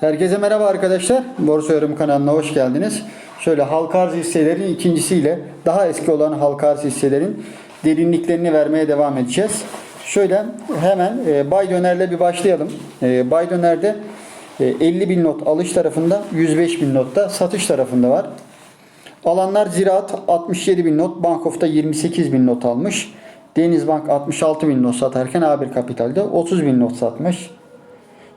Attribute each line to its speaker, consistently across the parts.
Speaker 1: Herkese merhaba arkadaşlar. Borsa Yorum kanalına hoş geldiniz. Şöyle halka arz hisselerin ikincisiyle daha eski olan halka arz hisselerin derinliklerini vermeye devam edeceğiz. Şöyle hemen e, Bay Döner'le bir başlayalım. E, Bay Döner'de e, 50 bin not alış tarafında 105 bin not da satış tarafında var. Alanlar Ziraat 67 bin not, Bankof'ta 28 bin not almış. Denizbank 66 bin not satarken A1 Kapital'de 30 bin not satmış.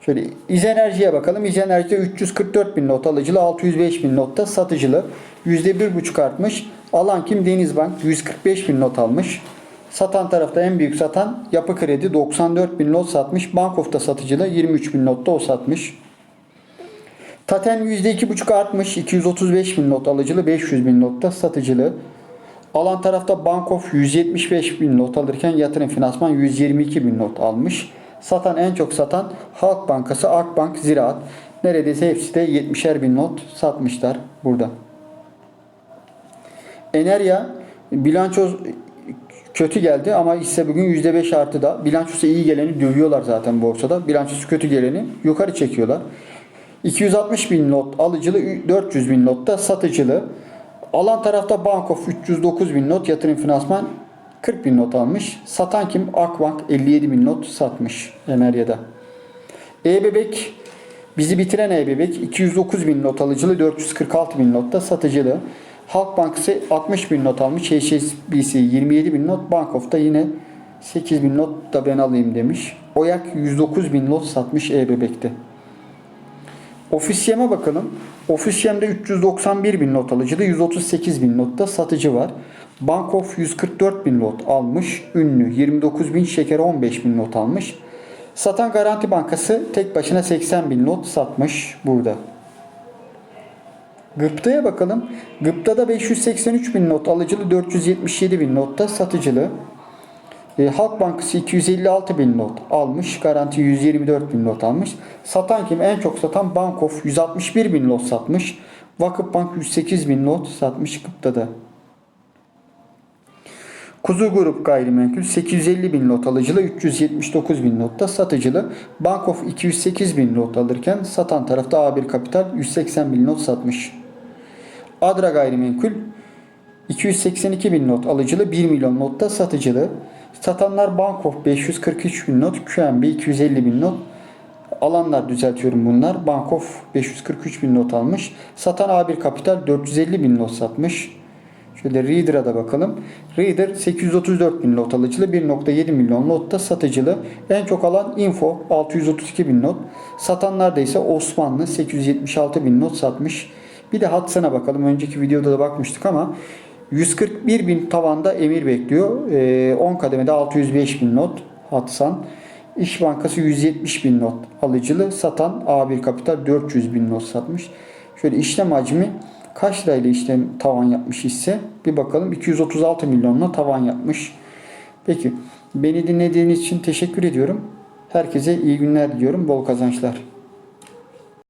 Speaker 1: Şöyle İz Enerji'ye bakalım. İz Enerji'de 344 bin not alıcılı, 605 bin notta satıcılı. %1,5 artmış. Alan kim? Denizbank 145 bin not almış. Satan tarafta en büyük satan Yapı Kredi 94 bin not satmış. Bankof'ta satıcılı 23 bin notta o satmış. Taten %2,5 artmış. 235 bin not alıcılı, 500 bin notta satıcılı. Alan tarafta Bankof 175 bin not alırken yatırım finansman 122 bin not almış. Satan en çok satan Halk Bankası, Akbank, Ziraat. Neredeyse hepsi de 70'er bin not satmışlar burada. Enerya bilanço kötü geldi ama hisse bugün %5 artıda. Bilançosu iyi geleni dövüyorlar zaten borsada. Bilançosu kötü geleni yukarı çekiyorlar. 260 bin not alıcılı, 400 bin not da satıcılı. Alan tarafta Bankof 309 bin not, yatırım finansman 40 bin not almış. Satan kim? Akbank 57 bin not satmış Enerya'da. E-Bebek bizi bitiren E-Bebek 209 bin not alıcılı, 446 bin not da satıcılı. Halk Bankası 60 bin not almış. HSBC 27 bin not. Bankof'ta yine 8 bin not da ben alayım demiş. Oyak 109 bin not satmış E-Bebek'te. Ofisyem'e bakalım. Ofisyem'de 391 bin not alıcıda 138 bin notta satıcı var. Bankof 144 bin not almış. Ünlü 29 bin şeker 15 bin not almış. Satan Garanti Bankası tek başına 80 bin not satmış burada. Gıpta'ya bakalım. Gıpta'da 583 bin not alıcılı 477 bin notta satıcılı. E, Halk Bankası 256 bin not almış. Garanti 124 bin not almış. Satan kim? En çok satan Bankof 161 bin not satmış. Vakıfbank 108 bin not satmış Gıpta'da. Kuzu Grup Gayrimenkul 850 bin not alıcılı 379 bin notta satıcılı. Bankof 208 bin not alırken satan tarafta A1 Kapital 180 bin not satmış. Adra Gayrimenkul 282 bin not alıcılı 1 milyon notta satıcılı. Satanlar Bankof 543 bin not, QNB 250 bin not. Alanlar düzeltiyorum bunlar. Bankof 543 bin not almış. Satan A1 Kapital 450 bin not satmış. Şöyle Reader'a da bakalım. Reader 834 bin not alıcılı 1.7 milyon notta satıcılı. En çok alan Info 632 bin not. Satanlarda ise Osmanlı 876 bin not satmış. Bir de Hatsana bakalım. Önceki videoda da bakmıştık ama 141 bin tavanda emir bekliyor. Ee, 10 kademede 605 bin not Hatsan. İş Bankası 170 bin not alıcılı. Satan A1 Kapital 400 bin not satmış. Şöyle işlem hacmi kaç lirayla işlem tavan yapmış hisse? Bir bakalım 236 milyonla tavan yapmış. Peki beni dinlediğiniz için teşekkür ediyorum. Herkese iyi günler diliyorum. Bol kazançlar.